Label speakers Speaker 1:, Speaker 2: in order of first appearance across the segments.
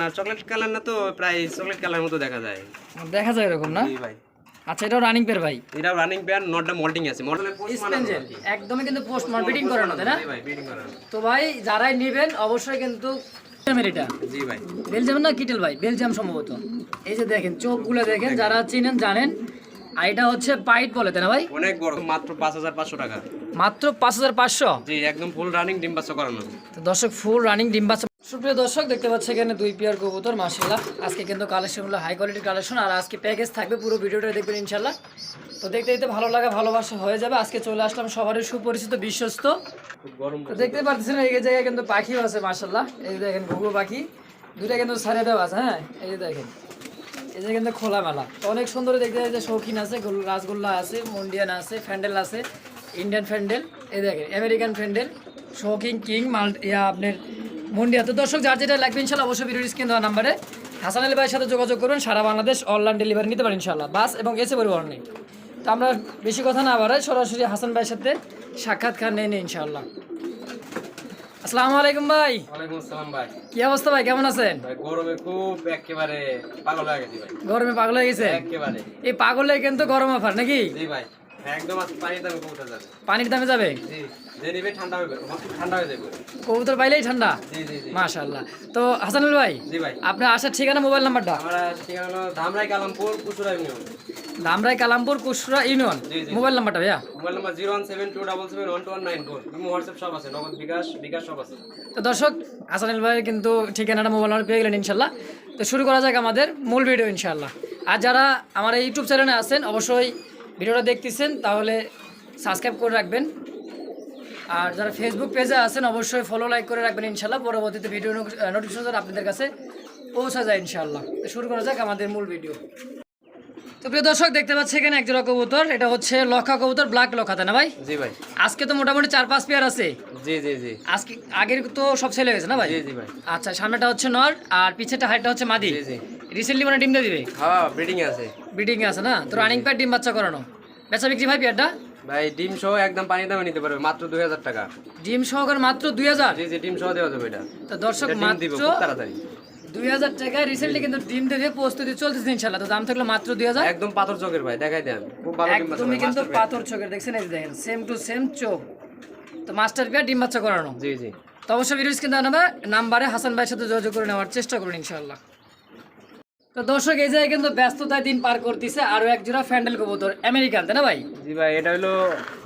Speaker 1: না chocolate colour না তো প্রায় চকলেট কালার মতো দেখা যায়।
Speaker 2: দেখা যায় এরকম না?
Speaker 1: ভাই।
Speaker 2: আচ্ছা এটাও রানিং পেয়ার ভাই।
Speaker 1: এটা রানিং পেয়ার নটটা মল্টিং আছে।
Speaker 2: স্পেঞ্জেল একদমই কিন্তু পোস্ট মার্কেটিং করানো তাই না?
Speaker 1: ভাই বিডিং করানো।
Speaker 2: তো ভাই যারাই নেবেন অবশ্যই কিন্তু এটা।
Speaker 1: জি ভাই।
Speaker 2: বেলজিয়াম না কিটেল ভাই? বেলজিয়াম সম্ভবত। এই যে দেখেন চোখগুলো দেখেন যারা চিনেন জানেন। আর এটা হচ্ছে পাইট বলে তাই না ভাই?
Speaker 1: অনেক বড় মাত্র পাঁচ হাজার পাঁচশো টাকা।
Speaker 2: মাত্র পাঁচ হাজার পাঁচশো?
Speaker 1: জি একদম ফুল রানিং ডিম বাচ্চা করানো।
Speaker 2: তো দর্শক ফুল রানিং ডিম বাচ্চা সুপ্রিয় দর্শক দেখতে পাচ্ছি এখানে দুই পেয়ার কবুতর মাসাল্লাহ আজকে কিন্তু কালেকশন হলো হাই কোয়ালিটির কালেকশন আর আজকে প্যাকেজ থাকবে পুরো ভিডিওটা দেখবেন ইনশাল্লাহ তো দেখতে দেখতে ভালো লাগা ভালোবাসা হয়ে যাবে। আজকে চলে আসলাম সবারই সুপরিচিত বিশ্বস্ত। দেখতে পাচ্ছেন এই জায়গায় কিন্তু পাখিও আছে মাসাল্লাহ এই যে দেখেন ঘুঘু পাখি দুইটা কিন্তু ছাড়িয়ে দেওয়া আছে হ্যাঁ? এই যে দেখেন এই যে কিন্তু খোলামেলা। তো অনেক সুন্দর দেখতে যে শৌখিন আছে গোল- রাসগোল্লা আছে মন্ডিয়ান আছে ফ্যান্ডেল আছে ইন্ডিয়ান ফ্যান্ডেল। এই দেখেন আমেরিকান ফ্যান্ডেল শৌখিন কিং মাল ইয়া আপনার মন্ডিয়া তো দর্শক যার যেটা লাগবে ইনশাল্লাহ অবশ্যই ভিডিও স্ক্রিন দেওয়া নাম্বারে। হাসান আলী ভাইয়ের সাথে যোগাযোগ করবেন সারা বাংলাদেশ অনলাইন ডেলিভারি নিতে পারেন ইনশাল্লাহ। বাস এবং এসে পরিবহন নেই। তো আমরা বেশি কথা না বাড়াই সরাসরি হাসান ভাইয়ের সাথে সাক্ষাৎকার নিয়ে নিই ইনশাল্লাহ। আসসালামু আলাইকুম ভাই।
Speaker 1: ওয়ালাইকুম আসসালাম ভাই।
Speaker 2: কি অবস্থা ভাই কেমন আছেন?
Speaker 1: ভাই গরমে খুব একেবারে পাগল হয়ে গেছি ভাই।
Speaker 2: গরমে পাগল হয়ে গেছে
Speaker 1: একেবারে।
Speaker 2: এই পাগলে কিন্তু গরম অফার নাকি?
Speaker 1: জি ভাই। একদম পানির দামে কবুতর যাবে।
Speaker 2: পানির দামে যাবে?
Speaker 1: জি যে নিবে ঠান্ডা হবে ঠান্ডা হয়ে যাবে।
Speaker 2: কবুতর পাইলেই ঠান্ডা?
Speaker 1: জি জি জি।
Speaker 2: মাশাআল্লাহ। তো হাসানুল ভাই
Speaker 1: জি ভাই।
Speaker 2: আপনার আসার ঠিকানা মোবাইল নাম্বারটা?
Speaker 1: আমরা ঠিকানা হলো Dhamrai Kalampur Kuchura union.
Speaker 2: Dhamrai Kalampur Kusra union. Mobile নাম্বারটা ভাইয়া?
Speaker 1: Mobile number zero one seven two double seven one two one nine four. Imo WhatsApp সব আছে নগদ বিকাশ বিকাশ সব আছে।
Speaker 2: তো দর্শক হাসানুল ভাই কিন্তু ঠিকানাটা মোবাইল নাম্বার পেয়ে গেলেন ইনশাল্লাহ তো শুরু করা যাক আমাদের মূল ভিডিও ইনশাল্লাহ আর যারা আমার এই ইউটিউব চ্যানেলে আছেন অবশ্যই ভিডিওটা দেখতেছেন তাহলে সাবস্ক্রাইব করে রাখবেন। আর যারা ফেসবুক পেজে আছেন অবশ্যই ফলো লাইক করে রাখবেন ইনশাল্লাহ পরবর্তীতে ভিডিও নোটিফিকেশন আপনাদের কাছে পৌঁছা যায় ইনশাল্লাহ শুরু করা যাক আমাদের মূল ভিডিও তো প্রিয় দর্শক দেখতে পাচ্ছি এখানে একজোড়া কবুতর। এটা হচ্ছে লক্ষা কবুতর ব্ল্যাক লক্ষা তাই না ভাই?
Speaker 1: জি ভাই।
Speaker 2: আজকে তো মোটামুটি চার পাঁচ পেয়ার আছে।
Speaker 1: জি জি জি।
Speaker 2: আজকে আগের তো সব ছেলে গেছে না ভাই?
Speaker 1: জি জি ভাই।
Speaker 2: আচ্ছা সামনেটা হচ্ছে নর আর পিছেটা হাইটটা হচ্ছে মাদি।
Speaker 1: জি জি।
Speaker 2: রিসেন্টলি মানে ডিমটা দিবে?
Speaker 1: হ্যাঁ ব্রিডিং আছে।
Speaker 2: ব্রিডিং আছে না? তো রানিং প্যাড ডিম বাচ্চা করানো। বেচা বিক্রি ভাই পেয়ারটা?
Speaker 1: ভাই ডিম সহ একদম পানি দামে নিতে পারবে মাত্র দুই হাজার টাকা।
Speaker 2: ডিম সহকারে মাত্র দুই হাজার?
Speaker 1: জি জি ডিম সহ দেওয়া যাবে এটা।
Speaker 2: তো দর্শক মাত্র
Speaker 1: তাড়াতাড়ি।
Speaker 2: দুই হাজার টাকায় রিসেন্টলি কিন্তু ডিম দিয়ে প্রস্তুতি চলতেছে ইনশাল্লাহ তো দাম থাকল মাত্র দুই হাজার?
Speaker 1: একদম পাথর চোখের ভাই দেখাই দেন। খুব ভালো ডিম
Speaker 2: একদমই কিন্তু পাথর চোখের দেখছেন এই দেখেন সেম টু সেম চোখ। তো মাস্টার পেয়ার ডিম বাচ্চা করানো।
Speaker 1: জি জি।
Speaker 2: তো অবশ্যই ভিডিও স্ক্রিন দেওয়া নাম্বারে হাসান ভাইয়ের সাথে যোগাযোগ করে নেওয়ার চেষ্টা করুন ইনশাল্লাহ তো দর্শক এই জায়গায় কিন্তু ব্যস্ততায় দিন পার করতেছে আরও এক জোড়া ফ্যান্ডেল কবুতর আমেরিকান তাই না ভাই?
Speaker 1: জি ভাই এটা হলো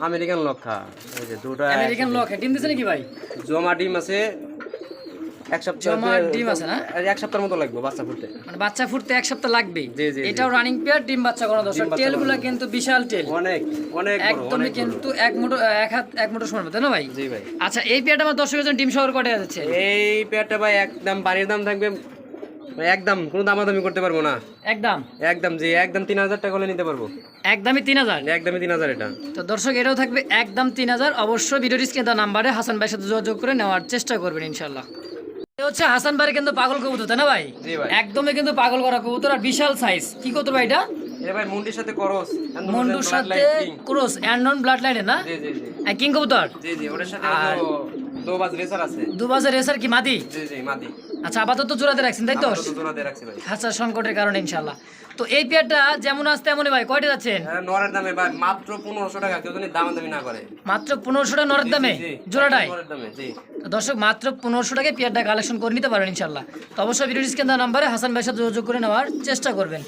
Speaker 1: আমেরিকান লক্ষা। এই যে দুটো
Speaker 2: আমেরিকান লক ডিম দিছে নাকি ভাই?
Speaker 1: জমা ডিম আছে এক সপ্তাহ
Speaker 2: জমা ডিম আছে না?
Speaker 1: এক সপ্তাহের মতো লাগবে বাচ্চা ফুটতে।
Speaker 2: মানে বাচ্চা ফুটতে এক সপ্তাহ লাগবে
Speaker 1: জি, জি, জি।
Speaker 2: এটাও রানিং পেয়ার ডিম বাচ্চা করা দর্শক।
Speaker 1: বাচ্চা
Speaker 2: গুলা কিন্তু বিশাল টেল
Speaker 1: অনেক অনেক
Speaker 2: একদমই কিন্তু এক মুঠো এক হাত এক মুঠো সমান তাই না ভাই?
Speaker 1: জি ভাই।
Speaker 2: আচ্ছা এই পেয়ারটা আমার দর্শকের জন্য ডিম শহর কটে যাচ্ছে
Speaker 1: এই পেয়ারটা ভাই একদম পানির দাম থাকবে একদম কোনো দামাদামি করতে পারব না।
Speaker 2: একদম।
Speaker 1: একদম জি একদম তিন হাজার টাকা হলে নিতে পারব।
Speaker 2: একদমই তিন হাজার?
Speaker 1: একদমই তিন হাজার এটা।
Speaker 2: তো দর্শক এটাও থাকবে একদম তিন হাজার। অবশ্যই ভিডিও স্ক্রিনে নাম্বারে হাসান ভাইয়ের সাথে যোগাযোগ করে নেওয়ার চেষ্টা করবেন ইনশাল্লাহ হচ্ছে হাসান ভাই কিন্তু পাগল কবুতর তাই না ভাই? একদমই কিন্তু পাগল করা কবুতর আর বিশাল সাইজ কি কবুতর ভাই এটা?
Speaker 1: ভাই মুন্ডির সাথে করস
Speaker 2: মন্ডুর সাথে ক্রস অ্যান্ডন ব্লাড লাইনে না?
Speaker 1: জি জি জি।
Speaker 2: কিং কবুতর?
Speaker 1: জি জি ওটার সাথে দো রেসার আছে।
Speaker 2: দু বাজার রেসার কি মাদি?
Speaker 1: জি জি মাদি।
Speaker 2: আচ্ছা আপাতত জোড়াতে রাখছেন তাই তো?
Speaker 1: আপাতত জোড়া দিয়ে রাখছি ভাই।
Speaker 2: খাঁচা সংকটের কারণে ইনশাল্লাহ তো এই পেয়ারটা যেমন আছে তেমনই ভাই কয়টা যাচ্ছেন?
Speaker 1: হ্যাঁ, নরের দামে ভাই মাত্র পনেরোশো টাকা কেউ যদি দামাদামি না করে।
Speaker 2: মাত্র পনেরোশো টাকা নরের দামে জোড়াটাই?
Speaker 1: নরের দামে জি।
Speaker 2: দর্শক মাত্র পনেরোশো টাকায় পেয়ারটা কালেকশন করে নিতে পারেন ইনশাল্লাহ তো অবশ্যই ভিডিও স্ক্রিন দেওয়া নাম্বারে হাসান ভাইয়ের সাথে যোগাযোগ করে নেওয়ার চেষ্টা করবেন।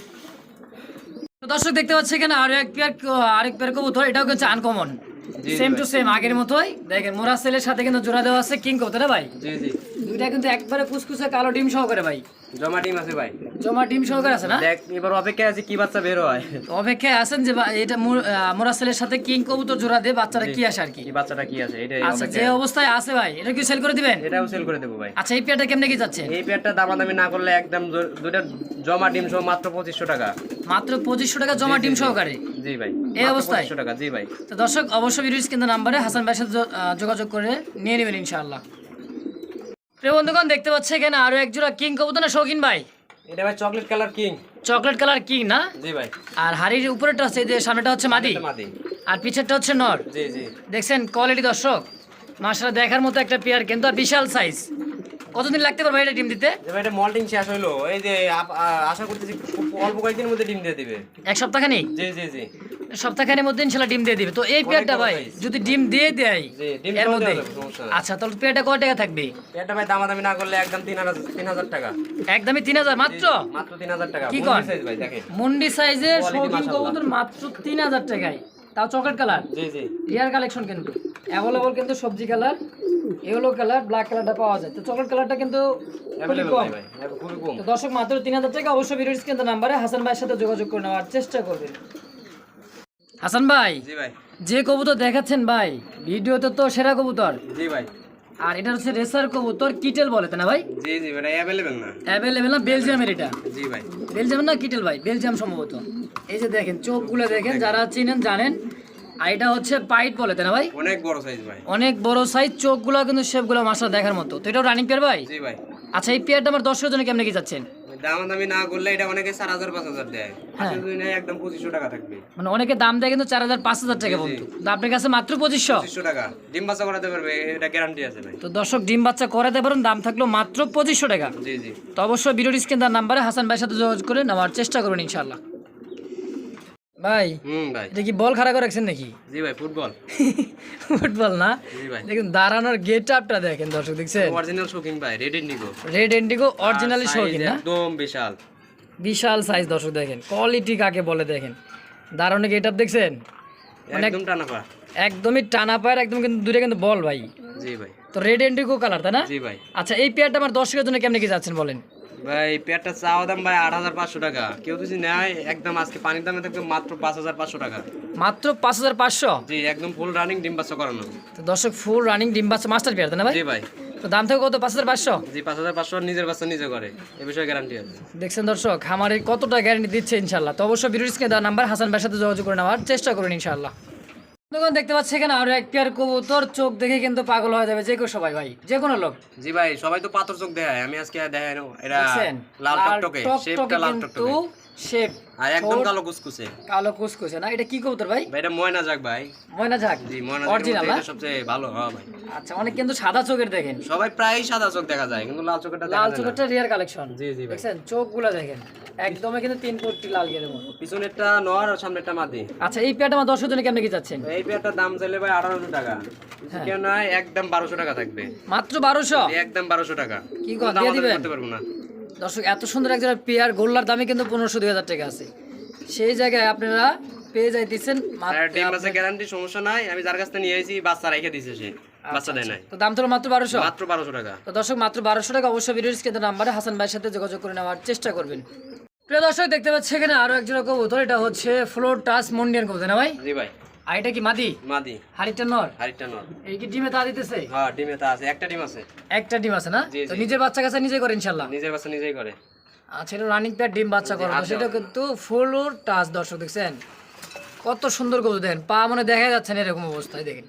Speaker 2: তো দর্শক দেখতে পাচ্ছি এখানে আরও এক পেয়ার আরেক পেয়ার কবুতর এটাও কিন্তু আনকমন সেম টু সেম আগের মতোই। দেখেন মোরা সেলের সাথে কিন্তু জোড়া দেওয়া আছে কিং কবুতর ভাই?
Speaker 1: জি জি।
Speaker 2: দুইটা কিন্তু একবারে ফুসফুসে কালো ডিম সহকারে ভাই।
Speaker 1: জমা ডিম আছে ভাই।
Speaker 2: জমা ডিম সহকারে আছে না?
Speaker 1: দেখ এবার অপেক্ষা আছে কি বাচ্চা বের হয়।
Speaker 2: অপেক্ষায় আছেন যে এটা মোরা সেলের সাথে কিং কবুতর জোড়া দিয়ে বাচ্চারা কি আসে আর কি?
Speaker 1: বাচ্চাটা কি আছে এটাই
Speaker 2: আচ্ছা যে অবস্থায় আছে ভাই এটা কি সেল করে দিবেন?
Speaker 1: এটাও সেল করে দেবো ভাই।
Speaker 2: আচ্ছা এই পেয়ারটা কেমনে কি যাচ্ছে?
Speaker 1: এই পেয়ারটা দামাদামি না করলে একদম দুইটা জমা ডিম সহ মাত্র পঁচিশশো টাকা।
Speaker 2: মাত্র পঁচিশশো টাকা জমা ডিম সহকারে?
Speaker 1: জি ভাই।
Speaker 2: এই অবস্থায়?
Speaker 1: টাকা জি ভাই।
Speaker 2: তো দর্শক অবশ্যই ভিডিও স্ক্রিনের নাম্বারে হাসান ভাইয়ের সাথে যোগাযোগ করে নিয়ে নেবেন ইনশাআল্লাহ। প্রিয় বন্ধুগণ দেখতে পাচ্ছে এখানে আরও এক জোড়া কিং কবুতর না শৌখিন ভাই?
Speaker 1: এটা ভাই chocolate colour king
Speaker 2: chocolate colour king না?
Speaker 1: জি ভাই।
Speaker 2: আর হাড়ির উপরেটা হচ্ছে যে সামনেটা হচ্ছে মাদি?
Speaker 1: মাদি।
Speaker 2: আর পিছেরটা হচ্ছে নর?
Speaker 1: জি জি।
Speaker 2: দেখছেন কোয়ালিটি দর্শক। মাসালা দেখার মতো একটা পেয়ার কিন্তু আর বিশাল সাইজ কতদিন লাগতে পারবে এটা ডিম দিতে?
Speaker 1: ভাই এটা মল্টিং শেষ হইল। এই যে আশা করতেছি খুব অল্প কয়েকদিনের মধ্যে ডিম দিয়ে দিবে।
Speaker 2: এক সপ্তাহখানিক
Speaker 1: জি জি জি।
Speaker 2: সপ্তাহখানের মধ্যে ইনশাল্লাহ ডিম দিয়ে দিবে। তো এই পেয়ারটা ভাই যদি ডিম দিয়ে দেয় এর মধ্যে। আচ্ছা তাহলে পেয়ারটা কয় টাকা থাকবে?
Speaker 1: এটা ভাই দামাদামি না করলে একদম তিন হাজার তিন হাজার টাকা।
Speaker 2: একদমই তিন হাজার মাত্র?
Speaker 1: মাত্র তিন হাজার টাকা।
Speaker 2: কি কর?
Speaker 1: সাইজ ভাই দেখেন।
Speaker 2: মুন্ডি সাইজের
Speaker 1: Quality
Speaker 2: শৌখিন কবুতর মাত্র তিন হাজার টাকায়। তাও চকলেট কালার
Speaker 1: জি জি।
Speaker 2: রিয়ার কালেকশন কিন্তু। অ্যাভেলেবল কিন্তু সবজি কালার ইয়েলো কালার ব্ল্যাক কালারটা পাওয়া যায়। তো চকলেট কালারটা কিন্তু দর্শক মাত্র তিন হাজার টাকা। অবশ্যই ভিডিও স্ক্রিন নাম্বারে হাসান ভাইয়ের সাথে যোগাযোগ করে নেওয়ার চেষ্টা করবেন। হাসান ভাই
Speaker 1: জি ভাই।
Speaker 2: যে কবুতর দেখাচ্ছেন ভাই ভিডিওতে তো সেরা কবুতর।
Speaker 1: জি ভাই।
Speaker 2: আর এটা হচ্ছে রেসার কবুতর কিটেল বলে না ভাই?
Speaker 1: জি জি ভাই অ্যাভেলেবেল না।
Speaker 2: অ্যাভেলেবেল না বেলজিয়ামের এটা।
Speaker 1: জি ভাই।
Speaker 2: বেলজিয়াম না কিটেল ভাই? বেলজিয়াম সম্ভবত। এই যে দেখেন চোখগুলো দেখেন যারা চিনেন জানেন। আর এটা হচ্ছে পাইট বলে না ভাই?
Speaker 1: অনেক বড় সাইজ ভাই।
Speaker 2: অনেক বড় সাইজ চোখগুলো কিন্তু শেপগুলো মাসা দেখার মতো। তো এটাও রানিং পেয়ার ভাই?
Speaker 1: জি ভাই।
Speaker 2: আচ্ছা এই পেয়ারটা আমার দর্শকের জন্য কেমনে কি যাচ্ছেন?
Speaker 1: দামাদামি না করলে এটা অনেকে চার হাজার পাঁচ হাজার দেয়।
Speaker 2: হ্যাঁ।
Speaker 1: আসলে যদি নেয় একদম পঁচিশশো টাকা থাকবে।
Speaker 2: মানে অনেকে দাম দেয় কিন্তু চার হাজার পাঁচ হাজার টাকা আপনার কাছে মাত্র পঁচিশশো?
Speaker 1: পঁচিশশো টাকা। ডিম বাচ্চা করাতে পারবে এটা গ্যারান্টি আছে ভাই।
Speaker 2: তো দর্শক ডিম বাচ্চা করাতে পারেন দাম থাকল মাত্র পঁচিশশো টাকা।
Speaker 1: জি জি।
Speaker 2: তো অবশ্যই ভিডিও স্ক্রিন তার নাম্বারে হাসান ভাইয়ের সাথে যোগাযোগ করে নেওয়ার চেষ্টা করুন ইনশাল্লাহ ভাই
Speaker 1: হুম ভাই।
Speaker 2: এটা কি বল খাড়া করে রাখছেন নাকি?
Speaker 1: জি ভাই ফুটবল।
Speaker 2: ফুটবল না?
Speaker 1: জি ভাই।
Speaker 2: দেখুন দাঁড়ানোর গেট আপটা দেখেন দর্শক দেখছেন?
Speaker 1: অরিজিনাল শোকিং ভাই red indigo
Speaker 2: red indigo originally শৌখিন না?
Speaker 1: একদম বিশাল।
Speaker 2: বিশাল সাইজ দর্শক দেখেন। কোয়ালিটি কাকে বলে দেখেন। দাঁড়ানো গেট আপ দেখছেন? মানে
Speaker 1: একদম টানা পা
Speaker 2: একদমই টানা পায়ের একদম কিন্তু দূরে কিন্তু বল ভাই।
Speaker 1: জি ভাই।
Speaker 2: তো রেড এন্ডিগো কালার তাই না?
Speaker 1: জি ভাই।
Speaker 2: আচ্ছা এই পেয়ারটা আমার দর্শকের জন্য কেমনে কি যাচ্ছেন বলেন?
Speaker 1: ভাই পেয়ারটা চাওয়া দাম ভাই আট হাজার পাঁচশো টাকা। কেউ যদি নেয় একদম আজকে পানির দামে থাকবে মাত্র পাঁচ হাজার পাঁচশো টাকা।
Speaker 2: মাত্র পাঁচ হাজার পাঁচশো?
Speaker 1: জি একদম ফুল রানিং ডিম বাচ্চা করানো।
Speaker 2: তো দর্শক ফুল রানিং ডিম বাচ্চা মাস্টার পেয়ার না ভাই?
Speaker 1: জি ভাই।
Speaker 2: তো দাম থেকে কত? পাঁচ হাজার পাঁচশো?
Speaker 1: জি পাঁচ হাজার পাঁচশো নিজের বাচ্চা নিজে করে। এ বিষয়ে গ্যারান্টি আছে।
Speaker 2: দেখছেন দর্শক খামারে কতটা গ্যারান্টি দিচ্ছে ইনশাল্লাহ? তো অবশ্যই স্ক্রিনে দেওয়া নাম্বার হাসান ভাইয়ের সাথে যোগাযোগ করে নেওয়ার চেষ্টা করুন ইনশাল্লাহ। দেখুন দেখতে পাচ্ছি এখানে আরও এক পেয়ার কবুতর চোখ দেখে কিন্তু পাগল হয়ে যাবে যে কেউ সবাই ভাই যে কোনো লোক।
Speaker 1: জি ভাই সবাই তো পাথর চোখ দেখায় আমি আজকে দেখাই এটা লাল টকটকে শেপটা লাল টকটকে।
Speaker 2: শেপ
Speaker 1: আর একদম কালো কুসকুসে।
Speaker 2: কালো কুচকুচে না? এটা কি কবুতর ভাই?
Speaker 1: এটা ময়না যাক ভাই।
Speaker 2: ময়না ঝাক
Speaker 1: জি ময়না
Speaker 2: অরিজিনাল না?
Speaker 1: সবচেয়ে ভালো হ্যাঁ ভাই।
Speaker 2: আচ্ছা অনেক কিন্তু সাদা চোখের দেখেন।
Speaker 1: সবাই প্রায় সাদা চোখ দেখা যায় কিন্তু লাল চোখটা
Speaker 2: লাল চোখেরটা রিয়ার কালেকশন
Speaker 1: জি জি ভাই।
Speaker 2: দেখছেন? চোখগুলো দেখেন। একদমই কিন্তু তিন কোটি লাল গেলে
Speaker 1: পিছনেরটা নর আর সামনেরটা মাদি।
Speaker 2: আচ্ছা এই পেয়ারটা আমার দর্শকের জন্য কেমন কি যাচ্ছেন
Speaker 1: এই পেয়ারটার দাম চাইলে ভাই আঠারোশো টাকা।
Speaker 2: হ্যাঁ।
Speaker 1: কেউ একদম বারোশো টাকা থাকবে।
Speaker 2: মাত্র বারোশো?
Speaker 1: এই একদম বারোশো টাকা।
Speaker 2: কি
Speaker 1: কোনো
Speaker 2: কর, দিয়ে দিবেন?
Speaker 1: করতে পারব না।
Speaker 2: দর্শক এত সুন্দর একজন পেয়ার গোল্লার দামে কিন্তু পনেরোশো দুই হাজার টাকা আছে। সেই জায়গায় আপনারা পেয়ে যাইতেছেন
Speaker 1: গ্যারান্টি সমস্যা নাই। আমি যার কাছ থেকে নিয়ে এসেছি বাচ্চা রেখে দিছে সে। বাচ্চা দেয় নাই।
Speaker 2: তো দাম তো মাত্র বারোশো?
Speaker 1: মাত্র বারোশো টাকা।
Speaker 2: তো দর্শক মাত্র বারোশো টাকা। অবশ্যই ভিডিও নাম্বারে হাসান ভাইয়ের সাথে যোগাযোগ করে নেওয়ার চেষ্টা করবেন। প্রিয় দর্শক দেখতে পাচ্ছি এখানে আরও একজন কবুতর। এটা হচ্ছে ফ্লোর টাচ মন্ডিয়ান কবুতর না ভাই?
Speaker 1: জি ভাই।
Speaker 2: আর এটা কি মাদি?
Speaker 1: মাদি।
Speaker 2: হাড়িটা নর?
Speaker 1: হারিটা নর।
Speaker 2: এই কি ডিমে তা দিতেছে?
Speaker 1: হ্যাঁ ডিমে তা আছে। একটা ডিম আছে।
Speaker 2: একটা ডিম আছে না? তো। নিজের বাচ্চা কাছে নিজে করে ইনশাল্লাহ
Speaker 1: নিজের বাচ্চা নিজেই করে।
Speaker 2: আচ্ছা এটা রানিং প্যাড ডিম বাচ্চা
Speaker 1: আচ্ছা।
Speaker 2: সেটা কিন্তু ফুল টাচ দর্শক দেখছেন? কত সুন্দর কবুতর দেখেন। পা মনে দেখা যাচ্ছে না এরকম অবস্থায় দেখেন।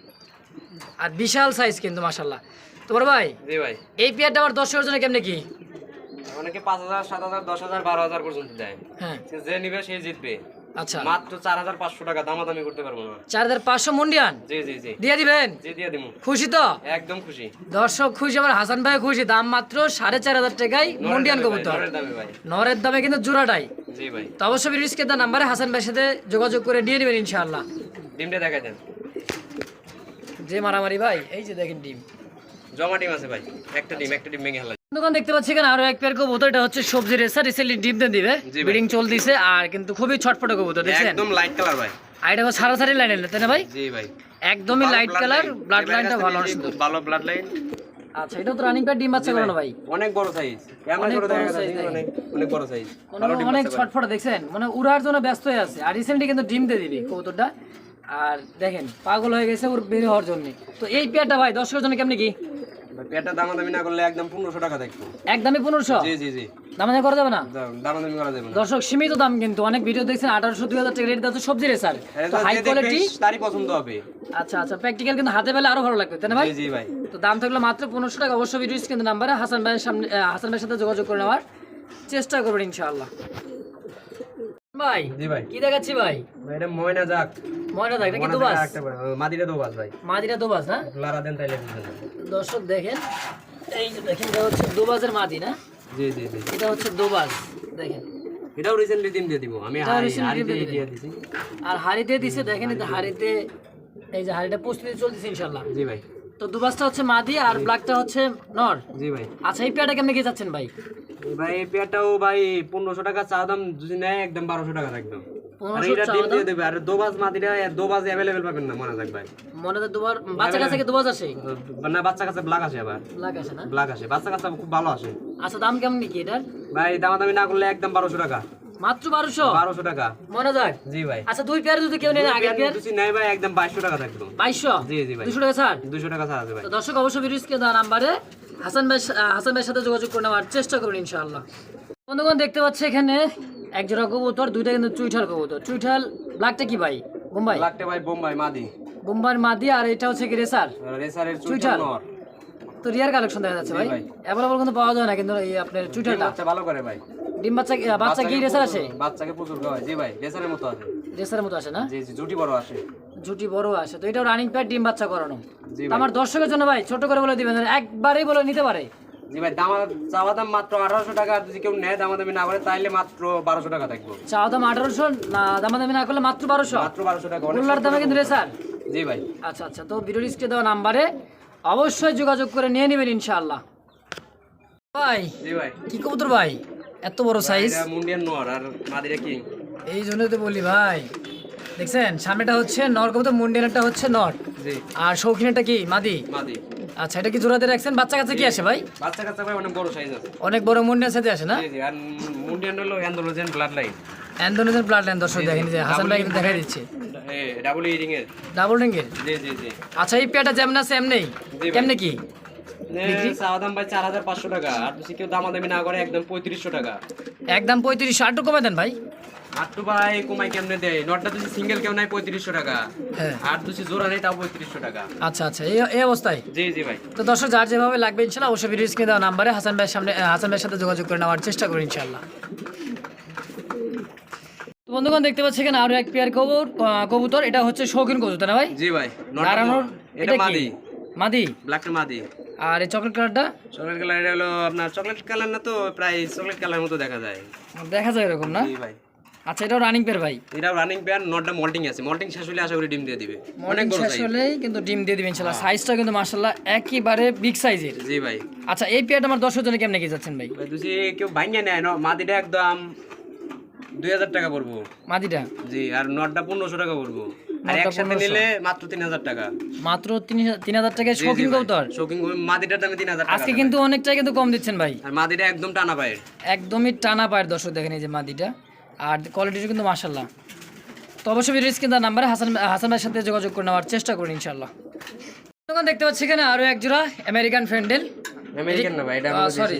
Speaker 2: আর বিশাল সাইজ কিন্তু মাশাল্লাহ তোমার ভাই
Speaker 1: জি ভাই।
Speaker 2: এই পেয়ারটা আমার দর্শকের জন্য কেমনে কি?
Speaker 1: অনেকে পাঁচ হাজার সাত হাজার দশ হাজার বারো হাজার পর্যন্ত দেয়।
Speaker 2: হ্যাঁ।
Speaker 1: যে নিবে সে জিতবে।
Speaker 2: আচ্ছা।
Speaker 1: মাত্র চার হাজার পাঁচশো টাকা দামাদামি করতে পারব না।
Speaker 2: চার হাজার
Speaker 1: জি জি জি।
Speaker 2: দিয়ে দিবেন?
Speaker 1: জি দিয়ে দিমু।
Speaker 2: খুশি তো?
Speaker 1: একদম খুশি।
Speaker 2: দর্শক খুশি আমার হাসান ভাই খুশি। দাম মাত্র সাড়ে চার হাজার টাকায় মন্ডিয়ান
Speaker 1: নরের দামে
Speaker 2: কবুতর
Speaker 1: নরের
Speaker 2: কিন্তু জোড়াটাই।
Speaker 1: জি ভাই।
Speaker 2: তো অবশ্যই রিস্কের নাম্বারে হাসান ভাইয়ের সাথে যোগাযোগ করে নিয়ে নেবেন ইনশাআল্লাহ।
Speaker 1: ডিমটা দেখা দেন।
Speaker 2: যে মারামারি ভাই এই যে দেখেন ডিম।
Speaker 1: জমা ডিম আছে ভাই। একটা ডিম একটা ডিম ভেঙে
Speaker 2: দোকান দেখতে পাচ্ছি এখানে আরও এক পেয়ার কবুতর এটা হচ্ছে সবজি রেসার রিসেন্টলি ডিম দিয়ে দিবে। ব্রিডিং চলতেছে আর কিন্তু খুবই ছটফটে কবুতর দেখছেন?
Speaker 1: একদম লাইট কালার ভাই।
Speaker 2: আর এটা লাইন এলে তাই না ভাই?
Speaker 1: জি ভাই।
Speaker 2: একদমই লাইট কালার ব্লাড লাইনটা ভালো সুন্দর।
Speaker 1: ভালো ব্লাড লাইন
Speaker 2: আচ্ছা এটা তো রানিং ডিম বাচ্চা ভাই।
Speaker 1: অনেক বড় সাইজ ক্যামেরা
Speaker 2: অনেক
Speaker 1: করে
Speaker 2: বড়
Speaker 1: অনেক সাইজ
Speaker 2: অনেক ছটফটে দেখছেন? মানে উড়ার জন্য ব্যস্ত হয়ে আছে। আর রিসেন্টলি কিন্তু ডিম দিয়ে দিবি কবুতরটা। আর দেখেন পাগল হয়ে গেছে ওর বের হওয়ার জন্য। তো এই পেয়ারটা ভাই দর্শকের জন্য কেমনি কি?
Speaker 1: দামাদামি না করলে একদম পনেরোশো টাকা
Speaker 2: একদমই পনেরোশো?
Speaker 1: জি জি জি।
Speaker 2: করা যাবে না?
Speaker 1: দামাদামি করা যাবে না।
Speaker 2: দর্শক সীমিত দাম কিন্তু। অনেক ভিডিও দেখছেন আঠারোশো দুই হাজার টাকা রেট দিচ্ছে সবজি রেসার
Speaker 1: এটা
Speaker 2: তো হাই কোয়ালিটি
Speaker 1: তারই পছন্দ হবে।
Speaker 2: আচ্ছা আচ্ছা প্র্যাকটিক্যাল কিন্তু হাতে পেলে আরও ভালো লাগবে তাই না ভাই?
Speaker 1: জি জি ভাই।
Speaker 2: তো দাম থাকলে মাত্র পনেরোশো টাকা। অবশ্যই ভিডিও কিন্তু নাম্বারে হাসান ভাইয়ের সামনে হাসান ভাইয়ের সাথে যোগাযোগ করে নেওয়ার চেষ্টা করবেন ইনশাআল্লাহ। ভাই
Speaker 1: জি ভাই।
Speaker 2: কি দেখাচ্ছি ভাই?
Speaker 1: এটা ময়না যাক
Speaker 2: ময়না দুবাস?
Speaker 1: দোবাস
Speaker 2: মাদিরা দুবাস না?
Speaker 1: লারা দেন তাইলে
Speaker 2: দর্শক দেখেন এই যে দেখেন এটা হচ্ছে দোবাজের মাদি না?
Speaker 1: জি জি জি।
Speaker 2: এটা হচ্ছে দেখেন।
Speaker 1: এটাও রিসেন্টলি ডিম দিয়ে দিব আমি দিয়ে দিছি।
Speaker 2: আর হাড়িতে দিছে দেখেন হাড়িতে এই যে হাড়িটা প্রস্তুতি চলতেছে ইনশাল্লাহ
Speaker 1: জি ভাই।
Speaker 2: তো দুবাজটা হচ্ছে মাদি আর ব্ল্যাকটা হচ্ছে নর।
Speaker 1: জি ভাই।
Speaker 2: আচ্ছা এই পেয়ারটা কেমনে কি যাচ্ছেন ভাই?
Speaker 1: ভাই এই পেয়ারটাও ভাই পনেরোশো টাকা চা দাম যদি নেয় একদম বারোশো টাকা একদম আর এটা ডিম দিয়ে দেবে আর দোবাজ মাদিরা দোবাজ অ্যাভেলেবেল পাবেন না মনে থাক ভাই।
Speaker 2: মনে তো দুবার বাচ্চা কাছে কি দুবাজ আসে?
Speaker 1: না বাচ্চা কাছে ব্লাক আসে আবার।
Speaker 2: ব্ল্যাক আসে না?
Speaker 1: ব্লাক আসে বাচ্চা কাছে খুব ভালো আসে।
Speaker 2: আচ্ছা দাম কেমন কি এটার?
Speaker 1: ভাই দামাদামি না করলে একদম বারোশো টাকা।
Speaker 2: মাত্র বারোশো?
Speaker 1: বারোশো টাকা।
Speaker 2: মনে যাক
Speaker 1: জি ভাই।
Speaker 2: আচ্ছা দুই পেয়ার যদি কেউ পেয়ার
Speaker 1: দুশি ভাই একদম বাইশশো টাকা থাকতো
Speaker 2: বাইশশো?
Speaker 1: জি জি ভাই।
Speaker 2: দুশো টাকা ছাড়?
Speaker 1: দুশো টাকা ছাড় আছে ভাই।
Speaker 2: তো দর্শক অবশ্যই ভিডিওসকে দেওয়া নাম্বারে হাসান ভাই হাসান ভাইয়ের সাথে যোগাযোগ করে নেওয়ার চেষ্টা করুন ইনশাআল্লাহ। বন্ধুগণ দেখতে পাচ্ছি এখানে এক জোড়া কবুতর দুইটা কিন্তু চুইঠাল কবুতর। চুইঠাল ব্ল্যাকটা কি ভাই? বোম্বাই?
Speaker 1: লাগতে ভাই বোম্বাই মাদি।
Speaker 2: বোম্বাইয়ের মাদি আর এটা হচ্ছে কি রেসার?
Speaker 1: রেসারের
Speaker 2: চুইঠাল। তো রিয়ার কালেকশন দেখা যাচ্ছে ভাই। অ্যাভেলেবল কিন্তু পাওয়া যায় না কিন্তু এই আপনার চুইঠালটা।
Speaker 1: ভালো করে ভাই।
Speaker 2: ডিম বাচ্চা বাচ্চা কি রেসার
Speaker 1: প্রচুর- বাচ্চাকে প্রচুর খাওয়ায়। জি ভাই রেসারের মতো আছে।
Speaker 2: রেসারের মতো আসে না?
Speaker 1: জি জি জুটি বড় আসে।
Speaker 2: জুটি বড় আসে। তো এটাও রানিং প্যাড ডিম বাচ্চা করানো। আমার দর্শকের জন্য ভাই ছোট করে বলে দিবেন একবারেই বলে নিতে পারে।
Speaker 1: জি ভাই দাম চাওয়া দাম মাত্র আঠারোশো টাকা যদি কেউ নেয় দামাদামি না করে মাত্র বারোশো টাকা থাকব।
Speaker 2: চাওয়া দাম আঠারোশো না দামাদামি না করলে মাত্র বারোশো?
Speaker 1: মাত্র বারোশো টাকা
Speaker 2: উল্লার দামে কিন্তু রেসার?
Speaker 1: জি ভাই।
Speaker 2: আচ্ছা আচ্ছা তো ভিডিও লিস্টে দেওয়া নাম্বারে অবশ্যই যোগাযোগ করে নিয়ে নেবেন ইনশাআল্লাহ। ভাই
Speaker 1: জি ভাই।
Speaker 2: কি কবুতর ভাই? এত বড় সাইজ
Speaker 1: মুন্ডিয়ান নোয়ার আর মাদিরা কি।
Speaker 2: এই জন্য তো বলি ভাই। দেখছেন সামনেটা হচ্ছে নর কবুতর মুন্ডিয়ানটা হচ্ছে নর।
Speaker 1: জি।
Speaker 2: আর শৌখিনটা কি? মাদি?
Speaker 1: মাদি।
Speaker 2: আচ্ছা এটা কি জোড়াতে রাখছেন? বাচ্চা কাছে কি আসে ভাই?
Speaker 1: বাচ্চা কাচ্চা ভাই অনেক বড় সাইজ আছে।
Speaker 2: অনেক বড় মুন্ডিয়ান সাথে আসে না?
Speaker 1: জি জি আর মুন্ডিয়ান হলো অ্যান্ডোলোজেন ব্লাড লাইন
Speaker 2: অ্যান্ডোনেজের ব্লাড লাইন দর্শক দেখেন যে হাসান ভাই কিন্তু দেখাই দিচ্ছে।
Speaker 1: ডাবল ইডিং এর।
Speaker 2: ডাবল রিঙ্গের
Speaker 1: জি জি জি।
Speaker 2: আচ্ছা এই পেয়াটা যেমন আছে এমনি। কেমনে কি?
Speaker 1: চাওয়া দাম ভাই চার হাজার পাঁচশো টাকা। আর যদি কেউ দামাদামি না করে একদম পঁয়ত্রিশশো টাকা।
Speaker 2: একদম পঁয়ত্রিশ ষাট কমে দেন ভাই।
Speaker 1: আটটু ভাই কমাই কেমনে দেয়? নটটা যদি সিঙ্গেল কেউ নাই পঁয়ত্রিশশো টাকা।
Speaker 2: হ্যাঁ।
Speaker 1: আর যদি জোড়া নেই তাও পঁয়ত্রিশশো টাকা।
Speaker 2: আচ্ছা আচ্ছা। এই এই অবস্থায়?
Speaker 1: জি জি ভাই।
Speaker 2: তো দর্শক যার যেভাবে লাগবে ইনশাল্লাহ অবশ্যই ভিডিও স্ক্রিনে দেওয়া নাম্বারে হাসান ভাইয়ের সামনে হাসান ভাইয়ের সাথে যোগাযোগ করে নেওয়ার চেষ্টা করি ইনশাল্লাহ। বন্ধুগণ দেখতে পাচ্ছি এখানে আরও এক পেয়ার আহ, কবুতর। এটা হচ্ছে শৌখিন কবুতর না ভাই?
Speaker 1: জি ভাই এটা মাদি।
Speaker 2: মাদি?
Speaker 1: মাদি।
Speaker 2: আর এই চকলেট কালারটা
Speaker 1: চকলেট কালার এটা হলো আপনার চকলেট কালার না তো প্রায় চকলেট কালার মতো দেখা যায়।
Speaker 2: দেখা যায় এরকম না?
Speaker 1: জি ভাই।
Speaker 2: আচ্ছা এটাও রানিং পেয়ার ভাই।
Speaker 1: এটা রানিং পেয়ার নটটা মল্টিং আছে। মল্টিং শেষ হলে আশা করি ডিম দিয়ে দিবে। অনেক বড়
Speaker 2: শেষ হলেই কিন্তু ডিম দিয়ে দিবেন ইনশাল্লাহ সাইজটা কিন্তু মার্শাল্লাহ একেবারে বিগ সাইজের
Speaker 1: জি ভাই।
Speaker 2: আচ্ছা এই পেয়ারটা আমার দর্শক জন্য কেমনে কি যাচ্ছেন ভাই?
Speaker 1: ভাই দুসি কেউ ভাঙিয়ে নেয় ন মাদিটা একদম দুই হাজার টাকা পড়ব।
Speaker 2: মাদিটা?
Speaker 1: জি আর নটটা পনেরোশো টাকা পড়ব। আর একসাথে নিলে মাত্র তিন হাজার টাকা।
Speaker 2: মাত্র তিন হাজার টাকায় শৌখিন কবুতর।
Speaker 1: শৌখিন মাদিটার দামে তিন হাজার টাকা
Speaker 2: আজকে কিন্তু অনেকটাই কিন্তু কম দিচ্ছেন ভাই।
Speaker 1: আর মাদিটা একদম টানা পায়ের।
Speaker 2: একদমই টানা পায়ের দর্শক দেখেন এই যে মাদিটা। আর কোয়ালিটিটা কিন্তু মাশাল্লাহ তো অবশ্যই ভিডিও স্ক্রিন নাম্বারে হাসান হাসান ভাইয়ের সাথে যোগাযোগ করে নেওয়ার চেষ্টা করুন ইনশাল্লাহ তখন দেখতে পাচ্ছি এখানে আরও এক জোড়া আমেরিকান ফ্রেন্ডেল
Speaker 1: আমেরিকান না ভাই এটা
Speaker 2: সরি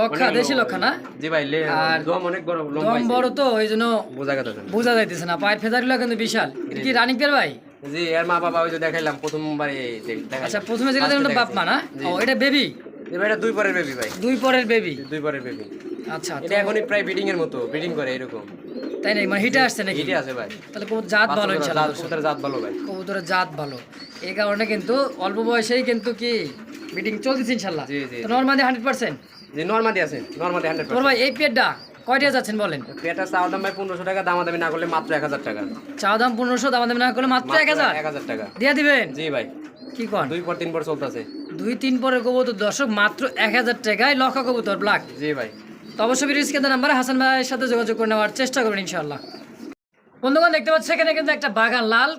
Speaker 2: লক্ষা দেশি লক্ষা না?
Speaker 1: জি ভাই লে
Speaker 2: আর
Speaker 1: দম অনেক বড় লম্বা
Speaker 2: দম বড় তো ওই জন্য
Speaker 1: বোঝা তো।
Speaker 2: বোঝা যাইতেছে না পায়ের ফেদারগুলো কিন্তু বিশাল। এটা কি রানিং পেয়ার ভাই?
Speaker 1: জি এর মা বাবা ওই যে দেখাইলাম প্রথমবারে দেখাইলাম।
Speaker 2: আচ্ছা প্রথমে যেটা দেখলাম বাপ মা না? ও এটা বেবি
Speaker 1: এটা দুই পরের বেবি ভাই।
Speaker 2: দুই পরের বেবি
Speaker 1: দুই পরের বেবি
Speaker 2: আচ্ছা
Speaker 1: এটা এখনই প্রায় ব্রিডিং এর মতো ব্রিডিং করে এরকম।
Speaker 2: তাই মানে হিটে আসছে নাকি?
Speaker 1: এটি আছে ভাই।
Speaker 2: তাহলে কবুতর জাত ভালো ইনশাল্লাহ।
Speaker 1: জাত কবুতরের জাত ভালো ভাই।
Speaker 2: কবুতরের জাত ভালো। এই কারণে কিন্তু অল্প বয়সেই কিন্তু কি মিটিং চলতেছে ইনশাল্লাহ।
Speaker 1: জি, জি।
Speaker 2: তো নর্মালি হান্ড্রেড পার্সেন্ট
Speaker 1: জি নর্মালি আছে নর্মালি হান্ড্রেড
Speaker 2: তোর ভাই এই কয়টা যাচ্ছেন বলেন?
Speaker 1: পেটা চাওয়া দাম ভাই পনেরোশো টাকা দামাদামি না করলে মাত্র এক হাজার টাকা।
Speaker 2: চা দাম পনেরোশো দাম দাম না করলে মাত্র এক হাজার?
Speaker 1: এক হাজার টাকা।
Speaker 2: দিয়ে দিবেন?
Speaker 1: জি ভাই।
Speaker 2: কি কন?
Speaker 1: দুই পর তিন পর চলতেছে।
Speaker 2: দুই তিন পরের কবুতর দর্শক মাত্র এক হাজার টাকায় লক্ষ কবুতর ব্ল্যাক
Speaker 1: জি ভাই।
Speaker 2: তো অবশ্যই ভিডিও স্ক্রিনের নাম্বারে হাসান ভাইয়ের সাথে যোগাযোগ করে নেওয়ার চেষ্টা করবেন ইনশাল্লাহ বন্ধুগণ দেখতে পাচ্ছি এখানে কিন্তু একটা বাগান লাল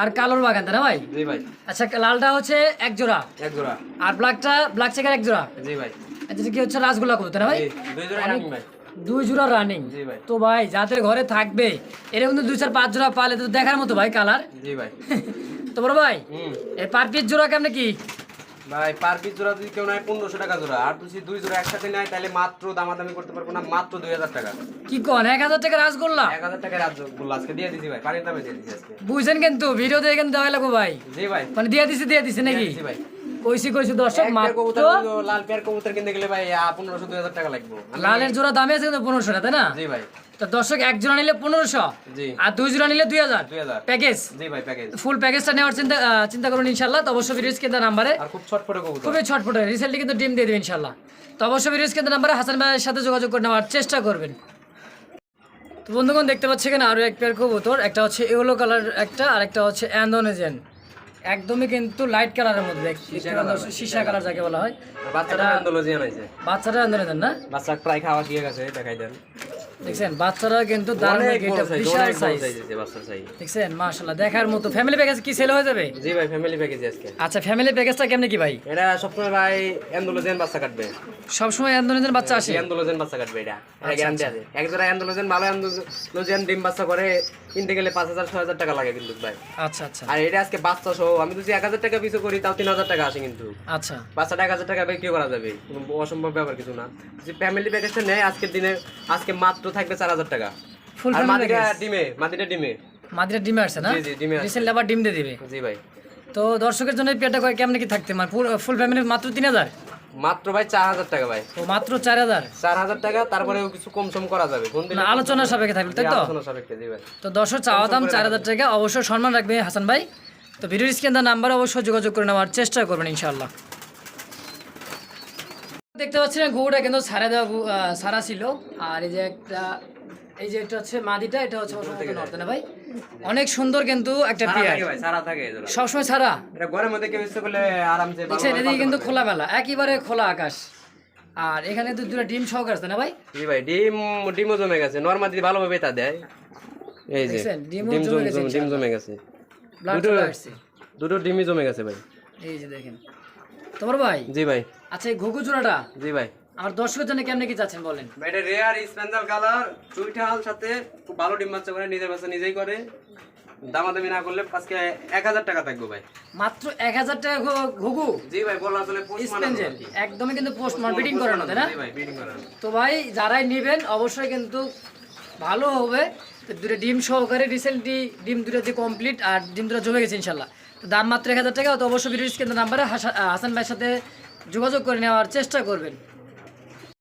Speaker 2: আর কালোর বাগান তাই না ভাই?
Speaker 1: জি ভাই।
Speaker 2: আচ্ছা লালটা হচ্ছে এক জোড়া
Speaker 1: এক জোড়া
Speaker 2: আর ব্ল্যাকটা ব্ল্যাক চেকার এক জোড়া
Speaker 1: জি ভাই।
Speaker 2: আচ্ছা কি হচ্ছে রাসগোল্লা কবুতর না ভাই?
Speaker 1: দুই জোড়া রাখুন ভাই।
Speaker 2: দুই জোড়া রানিং
Speaker 1: জি ভাই।
Speaker 2: তো ভাই যাদের ঘরে থাকবে এরকম কিন্তু দুই চার পাঁচ জোড়া পালে তো দেখার মতো ভাই কালার।
Speaker 1: জি ভাই।
Speaker 2: তো বড় ভাই এই পার পিস জোড়া কেমন কি?
Speaker 1: ভাই পার পিস জোড়া যদি কেউ নেয় পনেরোশো টাকা জোড়া। আর যদি দুই জোড়া একসাথে নেয় তাহলে মাত্র দামাদামি করতে পারব না মাত্র দুই হাজার টাকা।
Speaker 2: কি কোন এক হাজার টাকা রাসগোল্লা
Speaker 1: এক হাজার টাকা রাজ্য বলল আজকে দিয়ে দিছি ভাই পানির দামে দিয়ে দিছি আজকে।
Speaker 2: বুঝছেন কিন্তু ভিডিও দিয়ে কিন্তু দেওয়া লাগবো ভাই।
Speaker 1: জি ভাই।
Speaker 2: মানে দিয়ে দিছি দিয়ে দিছি নাকি?
Speaker 1: জি ভাই।
Speaker 2: কইছি কইছি দর্শক মাত্র
Speaker 1: লাল পেয়ার কবুতর কিনতে গেলে ভাই পনেরোশো দুই হাজার টাকা লাগবে।
Speaker 2: লালের জোড়া দামে আছে কিন্তু পনেরোশো না তাই না?
Speaker 1: জি ভাই।
Speaker 2: তো দর্শক এক জোড়া নিলে পনেরোশো
Speaker 1: জি।
Speaker 2: আর দুই জোড়া নিলে দুই হাজার।
Speaker 1: 2000
Speaker 2: প্যাকেজ?
Speaker 1: জি ভাই প্যাকেজ।
Speaker 2: ফুল প্যাকেজটা নেওয়ার চিন্তা চিন্তা করুন ইনশাল্লাহ। তো অবশ্যই ভিডিওস কেন্দ্র নাম্বারে
Speaker 1: আর খুব ছটফটে কবুতর।
Speaker 2: খুবই ছটফটে। রিসেন্টলি কিন্তু ডিম দিয়ে দেবেন ইনশাল্লাহ। তো অবশ্যই ভিডিওস কেন্দ্র নাম্বারে হাসান ভাইয়ের সাথে যোগাযোগ করে নেওয়ার চেষ্টা করবেন। তো বন্ধুগণ দেখতে পাচ্ছি এখানে আরও এক পেয়ার কবুতর। একটা হচ্ছে ইয়েলো কালার একটা আর একটা হচ্ছে অ্যান্ডোনেজেন একদমই কিন্তু লাইট কালারের মধ্যে সীসা কালার যাকে বলা হয়।
Speaker 1: বাচ্চারা বাচ্চাটা আন্দোলন
Speaker 2: বাচ্চারা আন্দোলন না?
Speaker 1: বাচ্চা প্রায় খাওয়া শিখে গেছে দেখাই দেন।
Speaker 2: দেখছেন? বাচ্চারা কিন্তু দারুণ গেটআপ বিশাল সাইজ
Speaker 1: সাইজ বাচ্চার সাইজ
Speaker 2: দেখছেন? মাশাআল্লাহ দেখার মতো ফ্যামিলি প্যাকেজ কি সেল হয়ে যাবে?
Speaker 1: জি ভাই ফ্যামিলি প্যাকেজ আজকে।
Speaker 2: আচ্ছা ফ্যামিলি প্যাকেজটা কেমনে কি ভাই?
Speaker 1: এটা সবসময় ভাই আন্দোলন বাচ্চা কাটবে।
Speaker 2: সবসময় অ্যান্ডোনেজেন বাচ্চা আসে?
Speaker 1: আন্দোলন বাচ্চা কাটবে এটা।
Speaker 2: আচ্ছা,
Speaker 1: এটা গ্যারান্টি আছে। এক জোড়া আন্দোলন ভালো আন্দোলন ডিম বাচ্চা করে কিনতে গেলে পাঁচ হাজার ছয় হাজার টাকা লাগে কিন্তু ভাই।
Speaker 2: আচ্ছা আচ্ছা।
Speaker 1: আর এটা আজকে বাচ্চা সহ আমি যদি এক হাজার টাকা পিছু করি তাও তিন হাজার টাকা আসে কিন্তু।
Speaker 2: আচ্ছা।
Speaker 1: বাচ্চাটা এক হাজার টাকা বিক্রি করা যাবে অসম্ভব ব্যাপার কিছু না। যদি ফ্যামিলি প্যাকেজটা নেয় আজকের দিনে আজকে মাত্র থাকবে চার হাজার টাকা।
Speaker 2: ফুল
Speaker 1: আর
Speaker 2: ফ্যামিলি
Speaker 1: ডিমে মাটিটা ডিমে।
Speaker 2: মাদিরা ডিমে আসছে না?
Speaker 1: জি, জি, ডিমে।
Speaker 2: রিসেন্টলি আবার ডিম দিয়ে দিবে।
Speaker 1: জি ভাই।
Speaker 2: তো দর্শকের জন্য পেয়ারটা কয় কেমনে কি থাকতে? মানে ফুল ফ্যামিলি মাত্র তিন হাজার?
Speaker 1: মাত্র ভাই চার হাজার টাকা ভাই।
Speaker 2: ও মাত্র চার হাজার?
Speaker 1: চার হাজার টাকা তারপরেও কিছু কম সম করা যাবে।
Speaker 2: না আলোচনার সাপেক্ষে থাকবে তাই তো?
Speaker 1: আলোচনা সাপেক্ষে জি ভাই।
Speaker 2: তো দর্শক চাওয়া দাম চার হাজার টাকা অবশ্যই সম্মান রাখবে হাসান ভাই। তো ভিডিও স্ক্রিন নাম্বার অবশ্যই যোগাযোগ করে নেওয়ার চেষ্টা করবেন ইনশাল্লাহ দেখতে পাচ্ছেন গরুটা কিন্তু সারা দেওয়া সারা ছিল। আর এই যে একটা এই যে এটা হচ্ছে মাদিটা এটা হচ্ছে নর্থ না ভাই। অনেক সুন্দর কিন্তু একটা পেয়ার।
Speaker 1: থাকে ভাই সারা থাকে।
Speaker 2: সবসময় সারা।
Speaker 1: এটা ঘরের মধ্যে কেউ ইচ্ছে করলে আরামসে
Speaker 2: দেখছেন এদিকে কিন্তু
Speaker 1: পারবে।
Speaker 2: খোলামেলা একেবারে খোলা আকাশ। আর এখানে তো দুটো ডিম সহকার আছে না ভাই?
Speaker 1: জি ভাই ডিম ডিমও জমে গেছে। নরমালি ভালোভাবে তা দেয় এই যে ডিম
Speaker 2: জমে গেছে
Speaker 1: ডিম জমে গেছে। দুটো- দুটো ডিমই জমে গেছে ভাই।
Speaker 2: এই যে দেখেন। তোমার ভাই?
Speaker 1: জি ভাই।
Speaker 2: আচ্ছা এই ঘুঘু চূড়াটা?
Speaker 1: জি ভাই।
Speaker 2: আমার দর্শকের জন্য কেমনে কি চাচ্ছেন বলেন?
Speaker 1: এটা রেয়ার কালার সাথে খুব ভালো ডিম বাচ্চা করে নিজের বাচ্চা নিজেই করে। দামাদামি না করলে আজকে এক হাজার টাকা থাকবে ভাই।
Speaker 2: মাত্র এক হাজার টাকা ঘুঘু?
Speaker 1: জি ভাই বলা আসলে।
Speaker 2: একদমই কিন্তু পোস্ট মার্কেটিং করানো তাই না? তো ভাই যারাই নেবেন অবশ্যই কিন্তু ভালো হবে। দুটো ডিম সহকারে রিসেন্টলি ডিম দুটো দিয়ে কমপ্লিট আর ডিম দুটো জমে গেছে ইনশাল্লাহ। দাম মাত্র এক হাজার টাকা তো অবশ্যই ভিডিও কিন্তু নাম্বারে হাসান ভাইয়ের সাথে যোগাযোগ করে নেওয়ার চেষ্টা করবেন।